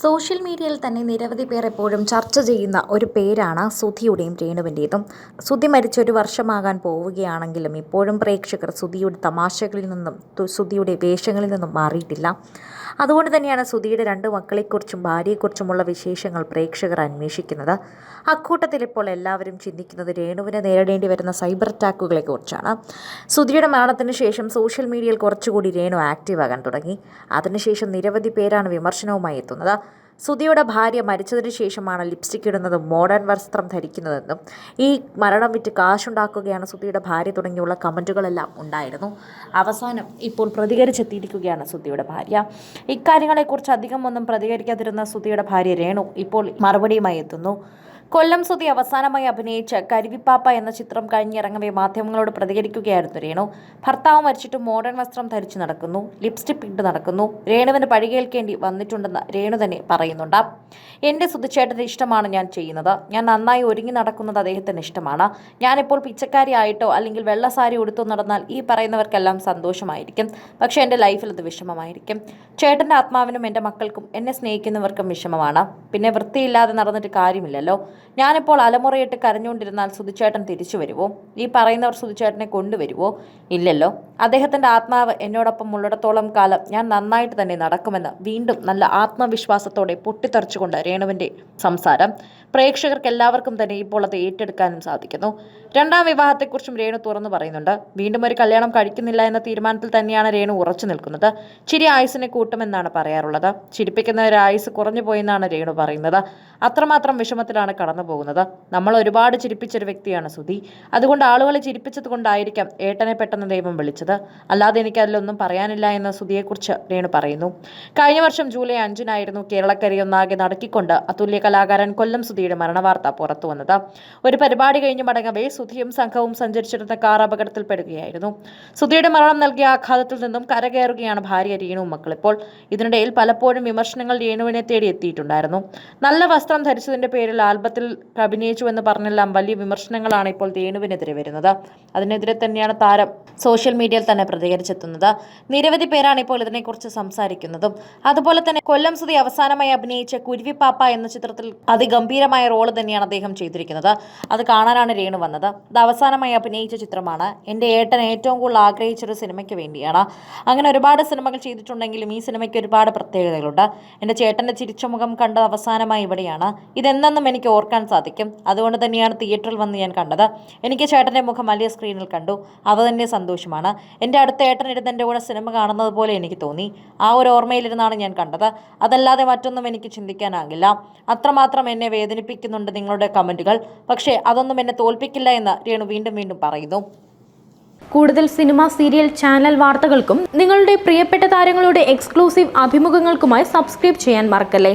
Social മീഡിയയിൽ തന്നെ നിരവധി പേർ എപ്പോഴും ചർച്ച ചെയ്യുന്ന ഒരു പേരാണ് സുധിയുടെയും രേണുവിന്റേതും. സുധി മരിച്ച ഒരു വർഷമാകാൻ പോവുകയാണെങ്കിലും ഇപ്പോഴും പ്രേക്ഷകർ സുധിയുടെ തമാശകളിൽ നിന്നും സുധിയുടെ വേഷങ്ങളിൽ നിന്നും മാറിയിട്ടില്ല. അതുകൊണ്ട് തന്നെയാണ് സുധിയുടെ രണ്ട് മക്കളെക്കുറിച്ചും ഭാര്യയെക്കുറിച്ചുമുള്ള വിശേഷങ്ങൾ പ്രേക്ഷകർ അന്വേഷിക്കുന്നത്. അക്കൂട്ടത്തിൽ ഇപ്പോൾ എല്ലാവരും ചിന്തിക്കുന്നത് രേണുവിനെ നേരിടേണ്ടി വരുന്ന സൈബർ അറ്റാക്കുകളെ കുറിച്ചാണ്. സുധിയുടെ മരണത്തിന് ശേഷം സോഷ്യൽ മീഡിയയിൽ കുറച്ചുകൂടി രേണു ആക്റ്റീവ് ആകാൻ തുടങ്ങി അതിനുശേഷം നിരവധി പേരാണ് വിമർശനവുമായി എത്തുന്നത്. സുധിയുടെ ഭാര്യ മരിച്ചതിന് ശേഷമാണ് ലിപ്സ്റ്റിക് ഇടുന്നതും മോഡേൺ വസ്ത്രം ധരിക്കുന്നതെന്നും ഈ മരണം വിറ്റ് കാശുണ്ടാക്കുകയാണ് സുധിയുടെ ഭാര്യ തുടങ്ങിയുള്ള കമന്റുകളെല്ലാം ഉണ്ടായിരുന്നു. അവസാനം ഇപ്പോൾ പ്രതികരിച്ചെത്തിയിരിക്കുകയാണ് സുധിയുടെ ഭാര്യ. ഇക്കാര്യങ്ങളെക്കുറിച്ച് അധികം ഒന്നും പ്രതികരിക്കാതിരുന്ന സുധിയുടെ ഭാര്യ രേണു ഇപ്പോൾ മറുപടിയുമായി എത്തുന്നു. കൊല്ലം സുതി അവസാനമായി അഭിനയിച്ച കരുവിപ്പാപ്പ എന്ന ചിത്രം കഴിഞ്ഞിറങ്ങവേ മാധ്യമങ്ങളോട് പ്രതികരിക്കുകയായിരുന്നു രേണു. ഭർത്താവ് മരിച്ചിട്ട് മോഡേൺ വസ്ത്രം ധരിച്ചു നടക്കുന്നു. ലിപ്സ്റ്റിക് ഇട്ട് നടക്കുന്നു. രേണുവിന് പഴികേൽക്കേണ്ടി വന്നിട്ടുണ്ടെന്ന് രേണു തന്നെ പറയുന്നുണ്ട്. എന്റെ സുതിച്ചേട്ടന് ഇഷ്ടമാണ് ഞാൻ ചെയ്യുന്നത്. ഞാൻ നന്നായി ഒരുങ്ങി നടക്കുന്നത് അദ്ദേഹത്തിന് ഇഷ്ടമാണ്. ഞാനിപ്പോൾ പിച്ചക്കാരി ആയിട്ടോ അല്ലെങ്കിൽ വെള്ള സാരി ഉടുത്തു നടന്നാൽ ഈ പറയുന്നവർക്കെല്ലാം സന്തോഷമായിരിക്കും. പക്ഷേ എന്റെ ലൈഫിൽ അത് വിഷമമായിരിക്കും. ചേട്ടന്റെ ആത്മാവിനും എന്റെ മക്കൾക്കും എന്നെ സ്നേഹിക്കുന്നവർക്കും വിഷമമാണ്. പിന്നെ വൃത്തിയില്ലാതെ നടന്നിട്ട് കാര്യമില്ലല്ലോ. ഞാനിപ്പോൾ അലമുറയിട്ട് കരഞ്ഞുകൊണ്ടിരുന്നാൽ സുധിച്ചേട്ടൻ തിരിച്ചു വരുമോ ഈ പറയുന്നവർ സുധിച്ചേട്ടനെ കൊണ്ടുവരുമോ ഇല്ലല്ലോ. അദ്ദേഹത്തിന്റെ ആത്മാവ് എന്നോടൊപ്പം ഉള്ളിടത്തോളം കാലം ഞാൻ നന്നായിട്ട് തന്നെ നടക്കുമെന്ന് വീണ്ടും നല്ല ആത്മവിശ്വാസത്തോടെ പൊട്ടിത്തെറിച്ചുകൊണ്ട് രേണുവിന്റെ സംസാരം പ്രേക്ഷകർക്ക് എല്ലാവർക്കും തന്നെ ഇപ്പോൾ അത് ഏറ്റെടുക്കാനും സാധിക്കുന്നു. രണ്ടാം വിവാഹത്തെക്കുറിച്ചും രേണു തുറന്നു പറയുന്നുണ്ട്. വീണ്ടും ഒരു കല്യാണം കഴിക്കുന്നില്ല എന്ന തീരുമാനത്തിൽ തന്നെയാണ് രേണു ഉറച്ചു നിൽക്കുന്നത്. ചിരി ആയുസിനെ കൂട്ടുമെന്നാണ് പറയാറുള്ളത്. ചിരിപ്പിക്കുന്ന ഒരു ആയുസ് കുറഞ്ഞു പോയെന്നാണ് രേണു പറയുന്നത്. അത്രമാത്രം വിഷമത്തിലാണ് കടന്നു പോകുന്നത്. നമ്മൾ ഒരുപാട് ചിരിപ്പിച്ചൊരു വ്യക്തിയാണ് സുധി. അതുകൊണ്ട് ആളുകളെ ചിരിപ്പിച്ചത് കൊണ്ടായിരിക്കാം ഏട്ടനെ പെട്ടെന്ന് ദൈവം വിളിച്ചത്. അല്ലാതെ എനിക്ക് അതിലൊന്നും പറയാനില്ല എന്ന് സുധിയെക്കുറിച്ച് രേണു പറയുന്നു. കഴിഞ്ഞ വർഷം ജൂലൈ അഞ്ചിനായിരുന്നു കേരളക്കരയൊന്നാകെ നടക്കിക്കൊണ്ട് അതുല്യ കലാകാരൻ കൊല്ലം സുധിയുടെ മരണവാർത്ത പുറത്തു വന്നത്. ഒരു പരിപാടി കഴിഞ്ഞ് മടങ്ങവേ സുധിയും സംഘവും സഞ്ചരിച്ചിരുന്ന കാർ അപകടത്തിൽപ്പെടുകയായിരുന്നു. സുധിയുടെ മരണം നൽകിയ ആഘാതത്തിൽ നിന്നും കരകയറുകയാണ് ഭാര്യ രേണുവും മക്കളിപ്പോൾ. ഇതിനിടയിൽ പലപ്പോഴും വിമർശനങ്ങൾ രേണുവിനെ തേടി എത്തിയിട്ടുണ്ടായിരുന്നു നല്ല വസ്ത്രം ധരിച്ചതിന്റെ പേരിൽ ആൽബത്തിൽ അഭിനയിച്ചു എന്ന് പറഞ്ഞെല്ലാം വലിയ വിമർശനങ്ങളാണ് ഇപ്പോൾ രേണുവിനെതിരെ വരുന്നത്. അതിനെതിരെ തന്നെയാണ് താരം സോഷ്യൽ മീഡിയയിൽ തന്നെ പ്രതികരിച്ചെത്തുന്നത്. നിരവധി പേരാണ് ഇപ്പോൾ ഇതിനെക്കുറിച്ച് സംസാരിക്കുന്നതും. അതുപോലെ തന്നെ കൊല്ലം സുതി അവസാനമായി അഭിനയിച്ച കുരുവിപ്പാപ്പ എന്ന ചിത്രത്തിൽ അതിഗംഭീരമായ റോൾ തന്നെയാണ് അദ്ദേഹം ചെയ്തിരിക്കുന്നത്. അത് കാണാനാണ് രേണു വന്നത്. അത് അവസാനമായി അഭിനയിച്ച ചിത്രമാണ്. എന്റെ ഏട്ടൻ ഏറ്റവും കൂടുതൽ ആഗ്രഹിച്ചൊരു സിനിമയ്ക്ക് വേണ്ടിയാണ്. അങ്ങനെ ഒരുപാട് സിനിമകൾ ചെയ്തിട്ടുണ്ടെങ്കിലും ഈ സിനിമയ്ക്ക് ഒരുപാട് പ്രത്യേകതകളുണ്ട്. എന്റെ ചേട്ടന്റെ ചിരിച്ച മുഖം കണ്ടത് അവസാനമായി ഇവിടെയാണ്. ഇതെന്തെന്നും എനിക്ക് ഓർക്കാൻ സാധിക്കും. അതുകൊണ്ട് തന്നെയാണ് തിയേറ്ററിൽ വന്ന് ഞാൻ കണ്ടത്. എനിക്ക് ചേട്ടന്റെ മുഖം വലിയ സ്ക്രീനിൽ കണ്ടു. അവ തന്നെ സന്തോഷമാണ്. എന്റെ അടുത്ത ഏട്ടൻ ഇരുന്ന് എന്റെ കൂടെ സിനിമ കാണുന്നത് പോലെ എനിക്ക് തോന്നി. ആ ഒരു ഓർമ്മയിലിരുന്നാണ് ഞാൻ കണ്ടത്. അതല്ലാതെ മറ്റൊന്നും എനിക്ക് ചിന്തിക്കാനാകില്ല. അത്രമാത്രം എന്നെ വേദനിപ്പിക്കുന്നുണ്ട് നിങ്ങളുടെ കമന്റുകൾ പക്ഷേ അതൊന്നും എന്നെ തോൽപ്പിക്കില്ല എന്ന് രേണു വീണ്ടും വീണ്ടും പറയുന്നു. കൂടുതൽ സിനിമ സീരിയൽ ചാനൽ വാർത്തകൾക്കും നിങ്ങളുടെ പ്രിയപ്പെട്ട താരങ്ങളുടെ എക്സ്ക്ലൂസീവ് അഭിമുഖങ്ങൾക്കുമായി സബ്സ്ക്രൈബ് ചെയ്യാൻ മറക്കല്ലേ?